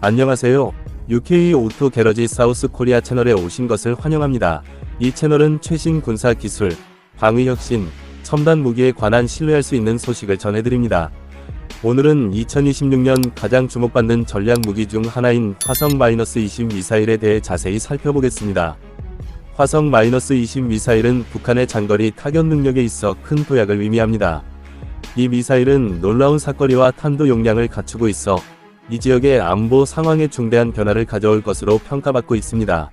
안녕하세요. UK 오토 게러지 사우스 코리아 채널에 오신 것을 환영합니다. 이 채널은 최신 군사 기술, 방위 혁신, 첨단 무기에 관한 신뢰할 수 있는 소식을 전해드립니다. 오늘은 2026년 가장 주목받는 전략 무기 중 하나인 화성-20 미사일에 대해 자세히 살펴보겠습니다. 화성-20 미사일은 북한의 장거리 타격 능력에 있어 큰 도약을 의미합니다. 이 미사일은 놀라운 사거리와 탄도 용량을 갖추고 있어 이 지역의 안보 상황에 중대한 변화를 가져올 것으로 평가받고 있습니다.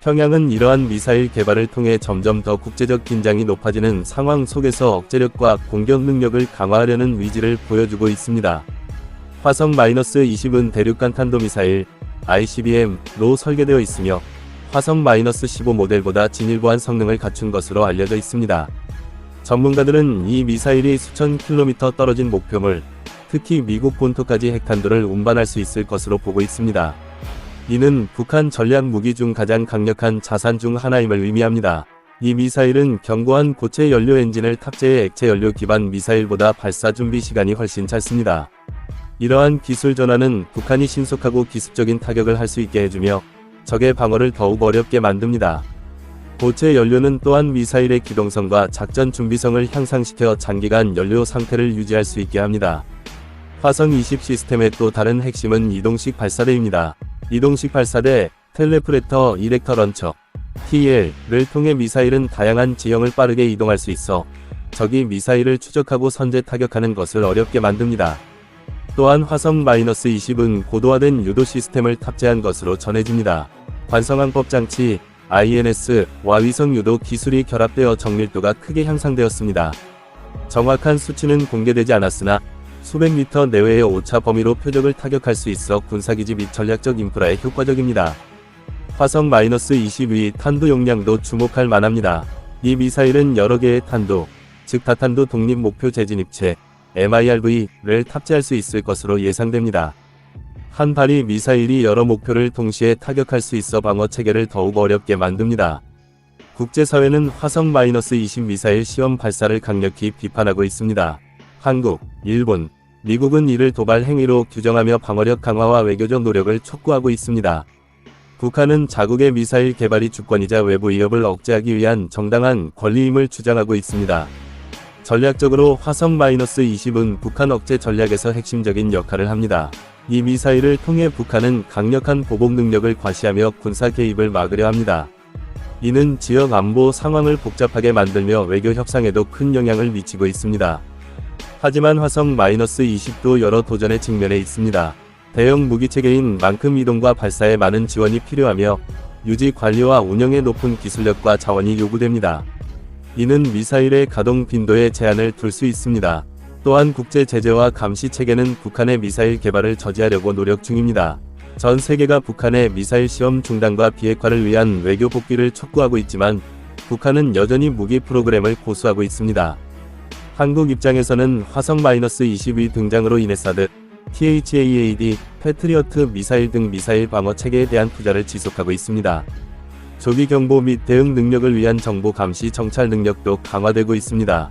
평양은 이러한 미사일 개발을 통해 점점 더 국제적 긴장이 높아지는 상황 속에서 억제력과 공격 능력을 강화하려는 의지를 보여주고 있습니다. 화성-20은 대륙간 탄도미사일 ICBM로 설계되어 있으며 화성-15 모델보다 진일보한 성능을 갖춘 것으로 알려져 있습니다. 전문가들은 이 미사일이 수천 킬로미터 떨어진 목표물, 특히 미국 본토까지 핵탄두를 운반할 수 있을 것으로 보고 있습니다. 이는 북한 전략 무기 중 가장 강력한 자산 중 하나임을 의미합니다. 이 미사일은 견고한 고체 연료 엔진을 탑재해 액체 연료 기반 미사일보다 발사 준비 시간이 훨씬 짧습니다. 이러한 기술 전환은 북한이 신속하고 기습적인 타격을 할 수 있게 해주며 적의 방어를 더욱 어렵게 만듭니다. 고체 연료는 또한 미사일의 기동성과 작전 준비성을 향상시켜 장기간 연료 상태를 유지할 수 있게 합니다. 화성 20 시스템의 또 다른 핵심은 이동식 발사대입니다. 이동식 발사대, 텔레프레터 이렉터 런처, TL을 통해 미사일은 다양한 지형을 빠르게 이동할 수 있어 적이 미사일을 추적하고 선제 타격하는 것을 어렵게 만듭니다. 또한 화성-20은 고도화된 유도 시스템을 탑재한 것으로 전해집니다. 관성항법 장치, INS와 위성 유도 기술이 결합되어 정밀도가 크게 향상되었습니다. 정확한 수치는 공개되지 않았으나 수백 미터 내외의 오차 범위로 표적을 타격할 수 있어 군사기지 및 전략적 인프라에 효과적입니다. 화성-22 탄도 용량도 주목할 만합니다. 이 미사일은 여러 개의 탄도, 즉 다탄도 독립 목표 재진입체 MIRV를 탑재할 수 있을 것으로 예상됩니다. 한 발이 미사일이 여러 목표를 동시에 타격할 수 있어 방어 체계를 더욱 어렵게 만듭니다. 국제사회는 화성-20 미사일 시험 발사를 강력히 비판하고 있습니다. 한국, 일본, 미국은 이를 도발 행위로 규정하며 방어력 강화와 외교적 노력을 촉구하고 있습니다. 북한은 자국의 미사일 개발이 주권이자 외부 위협을 억제하기 위한 정당한 권리임을 주장하고 있습니다. 전략적으로 화성-20은 북한 억제 전략에서 핵심적인 역할을 합니다. 이 미사일을 통해 북한은 강력한 보복 능력을 과시하며 군사 개입을 막으려 합니다. 이는 지역 안보 상황을 복잡하게 만들며 외교 협상에도 큰 영향을 미치고 있습니다. 하지만 화성-20도 여러 도전의 측면에 있습니다. 대형 무기 체계인 만큼 이동과 발사에 많은 지원이 필요하며 유지 관리와 운영에 높은 기술력과 자원이 요구됩니다. 이는 미사일의 가동 빈도에 제한을 둘 수 있습니다. 또한 국제 제재와 감시 체계는 북한의 미사일 개발을 저지하려고 노력 중입니다. 전 세계가 북한의 미사일 시험 중단과 비핵화를 위한 외교 복귀를 촉구하고 있지만 북한은 여전히 무기 프로그램을 고수하고 있습니다. 한국 입장에서는 화성-22 등장으로 인해 사드, THAAD, 패트리어트 미사일 등 미사일 방어 체계에 대한 투자를 지속하고 있습니다. 조기 경보 및 대응 능력을 위한 정보 감시 정찰 능력도 강화되고 있습니다.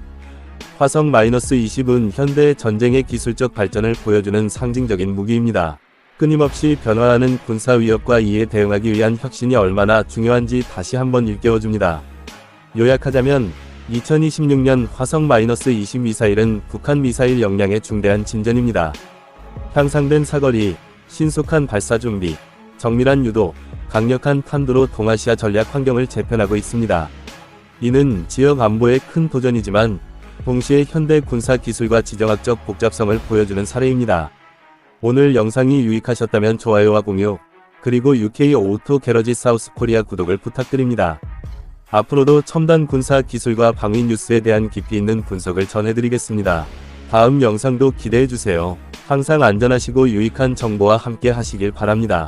화성-20은 현대의 전쟁의 기술적 발전을 보여주는 상징적인 무기입니다. 끊임없이 변화하는 군사 위협과 이에 대응하기 위한 혁신이 얼마나 중요한지 다시 한번 일깨워줍니다. 요약하자면 2026년 화성-20 미사일은 북한 미사일 역량의 중대한 진전입니다. 향상된 사거리, 신속한 발사 준비, 정밀한 유도, 강력한 탄두로 동아시아 전략 환경을 재편하고 있습니다. 이는 지역 안보에 큰 도전이지만 동시에 현대 군사 기술과 지정학적 복잡성을 보여주는 사례입니다. 오늘 영상이 유익하셨다면 좋아요와 공유, 그리고 UK 오토 게러지 사우스 코리아 구독을 부탁드립니다. 앞으로도 첨단 군사 기술과 방위 뉴스에 대한 깊이 있는 분석을 전해드리겠습니다. 다음 영상도 기대해주세요. 항상 안전하시고 유익한 정보와 함께 하시길 바랍니다.